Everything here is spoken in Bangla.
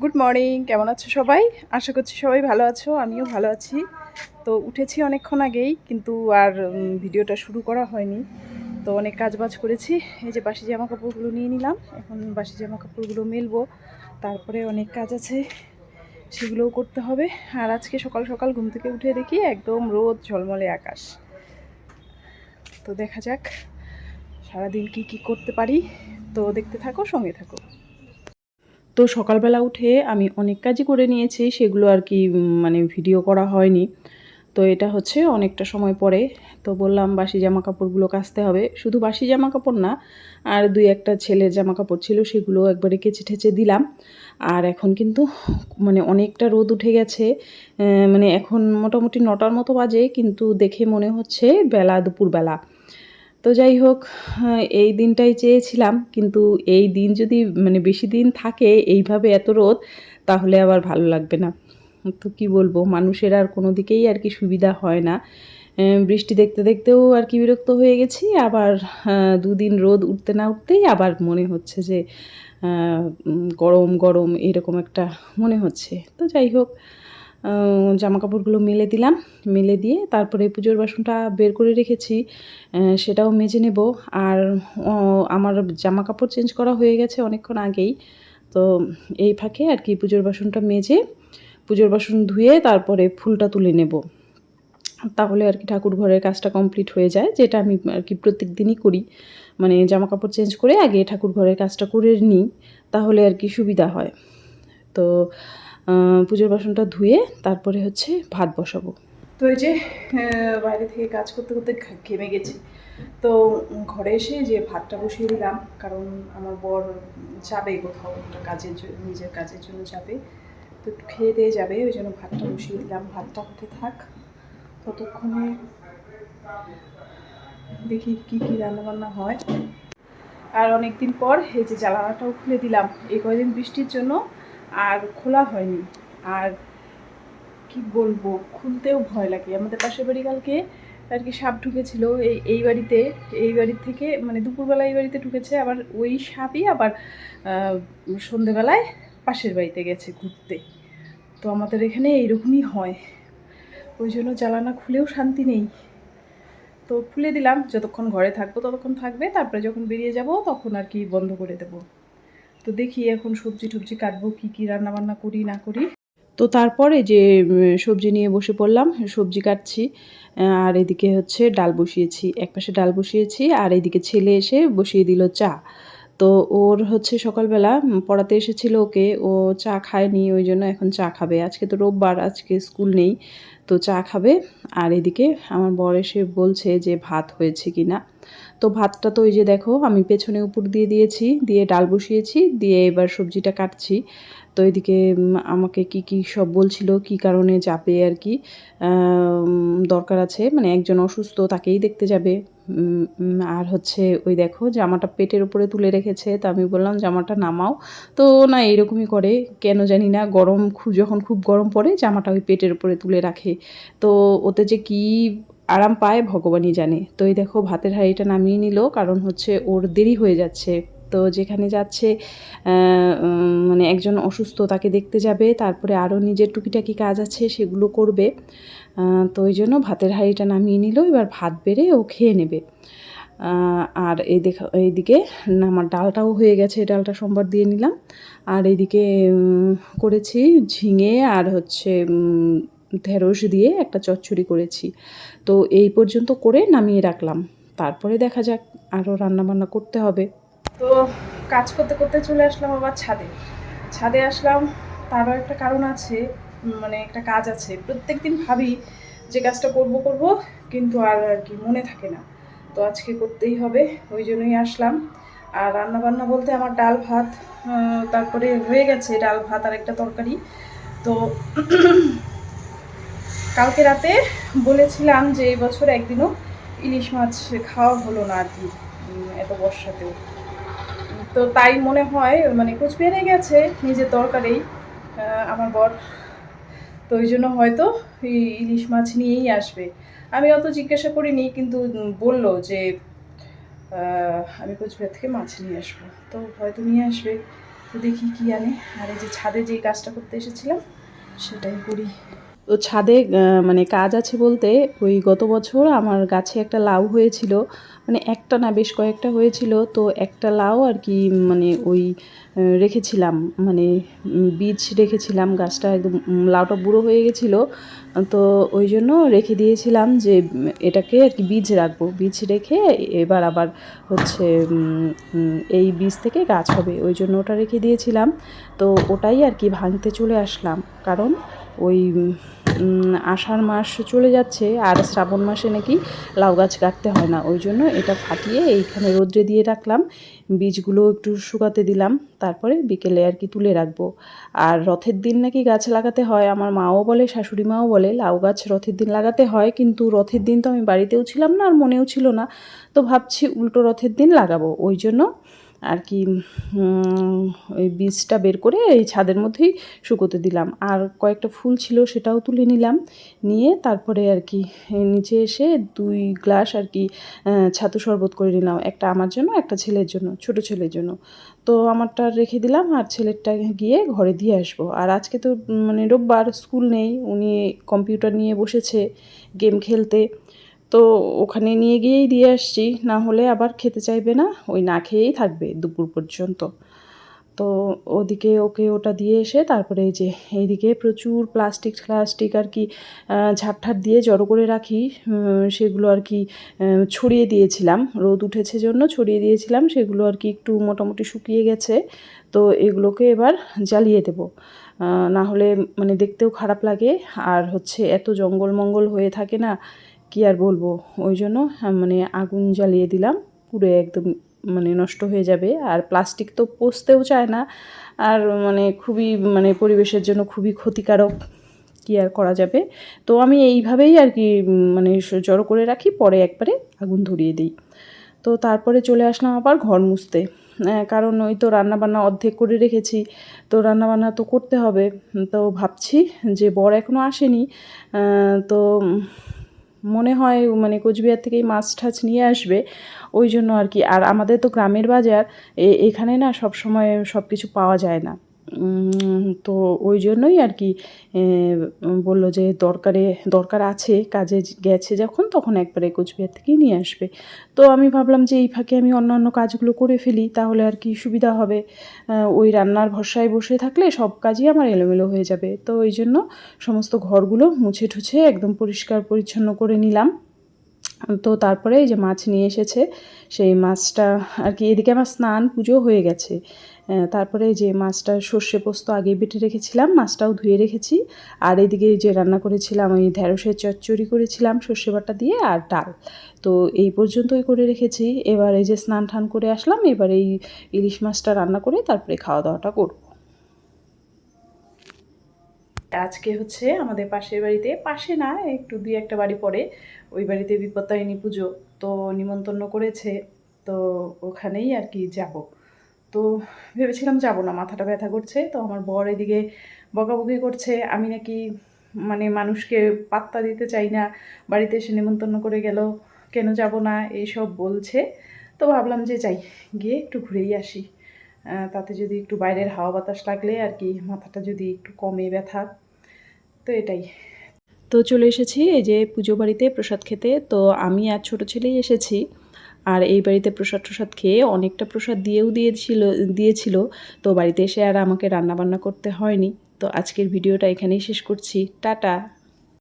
গুড মর্নিং কেমন আছো সবাই? আশা করছি সবাই ভালো আছো, আমিও ভালো আছি। তো উঠেছি অনেকক্ষণ আগেই, কিন্তু আর ভিডিওটা শুরু করা হয়নি। তো অনেক কাজ বাজ করেছি, এই যে বাসি জামা কাপড়গুলো নিয়ে নিলাম, এখন বাসি জামা কাপড়গুলো মেলবো, তারপরে অনেক কাজ আছে, সেগুলোও করতে হবে। আর আজকে সকাল সকাল ঘুম থেকে উঠে দেখি একদম রোদ, ঝলমলে আকাশ। তো দেখা যাক, সারাদিন কি কি করতে পারি। তো দেখতে থাকো, সঙ্গে থাকো। তো সকালবেলা উঠে আমি অনেক কাজই করে নিয়েছি, সেগুলো আর কি মানে ভিডিও করা হয়নি। তো এটা হচ্ছে অনেকটা সময় পরে। তো বললাম, বাসি জামা কাপড়গুলো কাচতে হবে। শুধু বাসি জামা কাপড় না, আর দুই একটা ছেলের জামা কাপড় ছিল, সেগুলো একবারে কেচে ঠেচে দিলাম। আর এখন কিন্তু মানে অনেকটা রোদ উঠে গেছে। মানে এখন মোটামুটি নটার মতো বাজে, কিন্তু দেখে মনে হচ্ছে বেলা দুপুরবেলা। তো যাই হোক এই দিনটাই চেয়েছিলাম, কিন্তু এই দিন যদি মানে বেশি দিন থাকে এইভাবে এত রোদ, তাহলে আবার ভালো লাগবে না। তো কি বলব, মানুষের আর কোনো দিকেই আর কি সুবিধা হয় না। বৃষ্টি দেখতে দেখতেও আর কি বিরক্ত হয়ে গেছি, আবার দুদিন রোদ উঠতে না উঠতেই আবার মনে হচ্ছে যে গরম গরম এরকম একটা মনে হচ্ছে। তো যাই হোক জামা কাপড়গুলো মেলে দিলাম। মেলে দিয়ে তারপরে পুজোর বাসনটা বের করে রেখেছি। সেটাও মেজে নেব। আর আমার জামা কাপড় চেঞ্জ করা হয়ে গেছে অনেকক্ষণ আগেই। তো এই ফাঁকে আর কি পুজোর বাসনটা মেজে, পুজোর বাসন ধুয়ে তারপরে ফুলটা তুলে নেব। তাহলে আর কি ঠাকুর ঘরের কাজটা কমপ্লিট হয়ে যায়, যেটা আমি আর কি প্রত্যেক দিনই করি। মানে জামা কাপড় চেঞ্জ করে আগে ঠাকুর ঘরের কাজটা করে নিই, তাহলে আর কি সুবিধা হয়। তো পুজোর বাসনটা ধুয়ে তারপরে হচ্ছে ভাত বসাবো। তো এই যে বাইরে থেকে কাজ করতে করতে ঘেমে গেছি। তো ঘরে এসে যে ভাতটা বসিয়ে দিলাম, কারণ আমার বর যাবে কোথাও একটা কাজের জন্য নিজের কাজের জন্য যাবে, তো একটু খেয়ে দিয়ে যাবে, ওই জন্য ভাতটা বসিয়ে দিলাম। ভাতটা হতে থাক, ততক্ষণে দেখি কি কি রান্নাবান্না হয়। আর অনেক দিন পর এই যে জ্বালানাটাও খুলে দিলাম। এই কয়দিন বৃষ্টির জন্য আর খোলা হয়নি। আর কি বলব, খুলতেও ভয় লাগে। আমাদের পাশের বাড়ি কালকে আর কি সাপ ঢুকেছিল। এই এই বাড়িতে, এই বাড়ির থেকে মানে দুপুরবেলা এই বাড়িতে ঢুকেছে। আবার ওই সাপই আবার সন্ধেবেলায় পাশের বাড়িতে গেছে ঘুরতে। তো আমাদের এখানে এইরকমই হয়। ওই জন্য জ্বালানা খুলেও শান্তি নেই। তো খুলে দিলাম। যতক্ষণ ঘরে থাকব ততক্ষণ থাকবে। তারপরে যখন বেরিয়ে যাব তখন আর কি বন্ধ করে দেব। তো দেখি এখন সবজি টবজি কাটবো, কী কী রান্না বান্না করি, না করি। তো তারপরে যে সবজি নিয়ে বসে পড়লাম, সবজি কাটছি আর এদিকে হচ্ছে ডাল বসিয়েছি। একপাশে ডাল বসিয়েছি, আর এদিকে ছেলে এসে বসিয়ে দিল চা। তো ওর হচ্ছে সকালবেলা পড়াতে এসেছিল ওকে, ও চা খায়নি, ওই জন্য এখন চা খাবে। আজকে তো রোববার, আজকে স্কুল নেই। তো চা খাবে। আর এদিকে আমার বর এসে বলছে যে ভাত হয়েছে কি না। তো ভাতটা তো ওই যে দেখো, আমি পেছনে উপর দিয়ে দিয়েছি, দিয়ে ডাল বসিয়েছি, দিয়ে এবার সবজিটা কাটছি। তো এদিকে আমাকে কি কি সব বলছিল, কি কারণে যাবে আর কি দরকার আছে। মানে একজন অসুস্থ, তাকেই দেখতে যাবে। আর হচ্ছে ওই দেখো জামাটা পেটের উপরে তুলে রেখেছে তো আমি বললাম, জামাটা নামাও। তো না এরকমই করে, কেন জানি না, গরম যখন খুব গরম পড়ে জামাটা ওই পেটের উপরে তুলে রাখে। তো ওতে যে কি আরাম পায় ভগবানই জানে। তো এই দেখো ভাতের হাঁড়িটা নামিয়ে নিল, কারণ হচ্ছে ওর দেরি হয়ে যাচ্ছে। তো যেখানে যাচ্ছে মানে একজন অসুস্থ তাকে দেখতে যাবে, তারপরে আরও নিজের টুকিটাকি কাজ আছে, সেগুলো করবে। তো ওই জন্য ভাতের হাঁড়িটা নামিয়ে নিল, এবার ভাত বেড়ে ও খেয়ে নেবে। আর এই দেখা, এইদিকে আমার ডালটাও হয়ে গেছে ডালটা সোমবার দিয়ে নিলাম। আর এইদিকে করেছি ঝিঙে আর হচ্ছে ঢেঁড়স দিয়ে একটা চচ্চড়ি করেছি। তো এই পর্যন্ত করে নামিয়ে রাখলাম। তারপরে দেখা যাক আরও রান্নাবান্না করতে হবে। তো কাজ করতে করতে চলে আসলাম আবার ছাদে। ছাদে আসলাম, তারও একটা কারণ আছে। মানে একটা কাজ আছে। প্রত্যেক দিন ভাবি যে কাজটা করব করব, কিন্তু আর আর কি মনে থাকে না। তো আজকে করতেই হবে, ওই জন্যই আসলাম। আর রান্না বান্না বলতে আমার ডাল ভাত তারপরে হয়ে গেছে ডাল ভাত আর একটা তরকারি। তো কালকে রাতে বলেছিলাম যে এই বছর একদিনও ইলিশ মাছ খাওয়া হলো না আর কি এত বর্ষাতেও। তো তাই মনে হয় মানে কোচবিহারে গেছে নিজের দরকারেই আমার বর তো ওই জন্য হয়তো ইলিশ মাছ নিয়েই আসবে। আমি অত জিজ্ঞাসা করিনি, কিন্তু বলল বলল যে আমি কোচবিহার থেকে মাছ নিয়ে আসব। তো হয়তো নিয়ে আসবে। তো দেখি কি আনে। আর এই যে ছাদে যে কাজটা করতে এসেছিলাম, সেটাই করি। তো ছাদে মানে কাজ আছে বলতে ওই গত বছর আমার গাছে একটা লাউ হয়েছিল মানে একটা না বেশ কয়েকটা হয়েছিল, তো একটা লাউ আর কি মানে ওই রেখেছিলাম মানে বীজ রেখেছিলাম, গাছটা একদম লাউটা বুড়ো হয়ে গেছিল, তো ওই জন্য রেখে দিয়েছিলাম যে, এটাকে আর কি বীজ রাখব, বীজ রেখে এবার আবার হচ্ছে এই বীজ থেকে গাছ হবে, ওই জন্য ওটা রেখে দিয়েছিলাম, তো ওটাই আর কি ভাঙতে চলে আসলাম, কারণ ওই আষাঢ় মাস চলে যাচ্ছে আর শ্রাবণ মাসে নাকি লাউ গাছ কাটতে হয় না। ওই জন্য এটা ফাটিয়ে এইখানে রোদ্রে দিয়ে রাখলাম। বীজগুলো একটু শুকাতে দিলাম। তারপরে বিকেলে আর কি তুলে রাখব। আর রথের দিন নাকি গাছ লাগাতে হয়। আমার মাও বলে, শাশুড়ি মাও বলে, লাউ গাছ রথের দিন লাগাতে হয়। কিন্তু রথের দিন তো আমি বাড়িতেও ছিলাম না আর মনেও ছিল না। তো ভাবছি উল্টো রথের দিন লাগাবো। ওই জন্য আর কি ওই বীজটা বের করে এই ছাদের মধ্যেই শুকোতে দিলাম। আর কয়েকটা ফুল ছিল সেটাও তুলে নিলাম। নিয়ে তারপরে আর কি নিচে এসে দুই গ্লাস আর কি ছাতু শরবত করে নিলাম। একটা আমার জন্য, একটা ছেলের জন্য, ছোট ছেলের জন্য। তো আমারটা রেখে দিলাম আর ছেলেরটা গিয়ে ঘরে দিয়ে আসব। আর আজকে তো মানে রোববার, স্কুল নেই। উনি কম্পিউটার নিয়ে বসেছে, গেম খেলতে। তো ওখানে নিয়ে গিয়েই দিয়ে আসছি। না হলে আবার খেতে চাইবে না, ওই না খেয়েই থাকবে দুপুর পর্যন্ত। তো ওদিকে ওকে ওটা দিয়ে এসে তারপরে এই যে এইদিকে প্রচুর প্লাস্টিক প্লাস্টিক আর কি ঝাড় দিয়ে জড়ো করে রাখি। সেগুলো আর কি ছড়িয়ে দিয়েছিলাম। রোদ উঠেছে জন্য ছড়িয়ে দিয়েছিলাম, সেগুলো আর কি একটু মোটামুটি শুকিয়ে গেছে। তো এগুলোকে এবার জ্বালিয়ে দেবো। না হলে মানে দেখতেও খারাপ লাগে। আর হচ্ছে এত জঙ্গল মঙ্গল হয়ে থাকে না কি আর বলব? ওই জন্য আহ, মানে আগুন জ্বালিয়ে দিলাম পুরো একদম মানে নষ্ট হয়ে যাবে। আর প্লাস্টিক তো পচতেও চায় না। আর মানে খুবই মানে পরিবেশের জন্য খুবই ক্ষতিকারক কি আর করা যাবে? তো আমি এইভাবেই আর কি মানে জড়ো করে রাখি পরে একবারে আগুন ধরিয়ে দিই। তো তারপরে চলে আসলাম আবার ঘর মুছতে। কারণ ওই তো রান্নাবান্না অর্ধেক করে রেখেছি। তো রান্নাবান্না তো করতে হবে। তো ভাবছি যে বর এখনও আসেনি। তো মনে হয় মানে কোচবিহার থেকেই মাছ ঠাছ নিয়ে আসবে, ওই জন্য আর কি। আর আমাদের তো গ্রামের বাজার এখানে না সব সময় সব কিছু পাওয়া যায় না। তো ওই জন্যই আর কি বলল যে দরকারে, দরকার আছে, কাজে গেছে যখন, তখন একবারে কোচবিহার থেকেই নিয়ে আসবে। তো আমি ভাবলাম যে এই ফাঁকে আমি অন্যান্য কাজগুলো করে ফেলি, তাহলে আর কি সুবিধা হবে। ওই রান্নার ভরসায় বসে থাকলে সব কাজই আমার এলোমেলো হয়ে যাবে। তো ওই জন্য সমস্ত ঘরগুলো মুছে ঠুছে একদম পরিষ্কার পরিচ্ছন্ন করে নিলাম। তো তারপরে এই যে মাছ নিয়ে এসেছে, সেই মাছটা আর কি এদিকে আমার স্নান পুজো হয়ে গেছে। তারপরে যে মাছটা সর্ষে পোস্ত আগে বেটে রেখেছিলাম, মাছটাও ধুয়ে রেখেছি। আর এদিকে যে রান্না করেছিলাম, ওই ঢ্যাঁড়সের চচ্চড়ি করেছিলাম সর্ষে বাটা দিয়ে আর ডাল। তো এই পর্যন্তই করে রেখেছি। এবার এই যে স্নান টান করে আসলাম, এবার এই ইলিশ মাছটা রান্না করে তারপরে খাওয়া দাওয়াটা করব। আজকে হচ্ছে আমাদের পাশের বাড়িতে, পাশে না, একটু দুই একটা বাড়ি পরে ওই বাড়িতে বিপত্তারিণী পুজো, তো নিমন্ত্রণ করেছে, তো ওখানেই আর কি যাব। তো ভেবেছিলাম যাব না, মাথাটা ব্যথা করছে, তো আমার বর এদিকে বকাবকি করছে, আমি নাকি মানে মানুষকে পাত্তা দিতে চাই না, বাড়িতে এসে নিমন্ত্রণ করে গেল, কেন যাব না, এইসব বলছে, তো ভাবলাম যে যাই, গিয়ে একটু ঘুরেই আসি। তাতে যদি একটু বাইরের হাওয়া বাতাস লাগলে আর কি, মাথাটা যদি একটু কমে ব্যথা তো এটাই। তো চলে এসেছি এই যে পুজো বাড়িতে প্রসাদ খেতে। তো আমি আর ছোট ছেলেই এসেছি। আর এই বাড়িতে প্রসাদ প্রসাদ খেয়ে অনেকটা প্রসাদ দিয়েও দিয়েছিল দিয়েছিল। তো বাড়িতে এসে আর আমাকে রান্না বান্না করতে হয়নি। তো আজকের ভিডিওটা এখানেই শেষ করছি। টাটা।